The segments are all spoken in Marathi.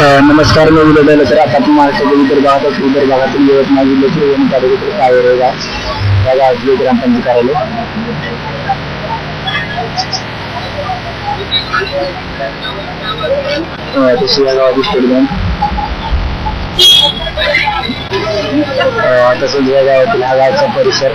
नमस्कार मी उदय सर आता आपण महाराष्ट्राच्या विदर्भात विदर्भागातील यवतमाळ जिल्ह्याचे वणी तालुक्यातील कावेरे गाव या गावातले ग्रामपंचायत कार्यालय. अ, तसे या गावातील स्टेट बँक अ, या गावातील हा गावचा परिसर.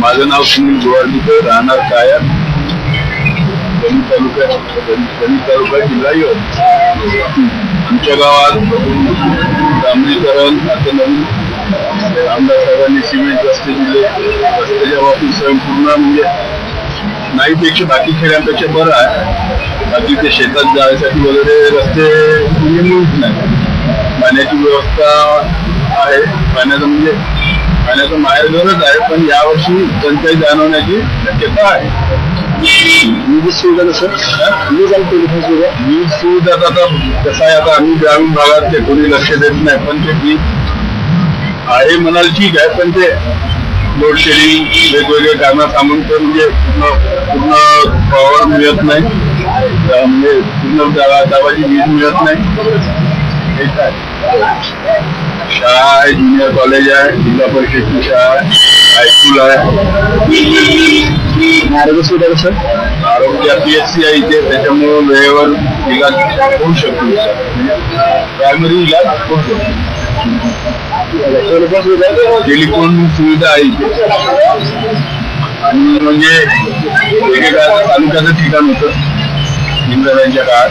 माझं नाव सुनील गोवारडीकर राहणार काया गणी तालुका गणी तालुका जिल्हा यवतमाळ. आमच्या गावात डांबरीकरण आता नवीन आमदार साहेबांनी सिमेंट रस्ते दिले. रस्त्याच्या बाबतीत स्वयंपूर्ण म्हणजे नाही पेक्षा बाकी खेड्यांपेक्षा बरं आहे. बाकी ते शेतात जायसाठी वगैरे रस्ते म्हणजे मुळीच नाही. पाण्याची व्यवस्था आहे. पाण्याचं म्हणजे पाण्याचं माहेर गरज आहे पण यावर्षी टंचाई जाणवण्याची शक्यता आहे. वीज सुविधा कसं वीज आणि टेलिफोन सुविधा वीज सुविधा आता कसं आहे आता आम्ही ग्रामीण भागात ते कोणी लक्ष देत नाही पण ते वीज आहे म्हणाल ठीक आहे पण ते लोड शेडिंग वेगवेगळे कारणं सांगून तर म्हणजे पूर्ण पूर्ण पॉवर मिळत नाही अं, म्हणजे पूर्ण गावा गावाची वीज मिळत नाही हे काय शाळा आहे ज्युनियर कॉलेज आहे जिल्हा परिषदची शाळा आहे हायस्कूल आहे आणि आरोग्य सुविधा कसं आरोग्य पी एस सी आहे इथे त्याच्यामुळं वेळेवर इलाज होऊ शकतो. प्रायमरी इलाज होऊ शकतो. टेलिफोन सुविधा टेलिफोन सुविधा आहे इथे. आणि म्हणजे एकेका तालुक्याचं ठिकाण होतं. इंग्रजांच्या काळात.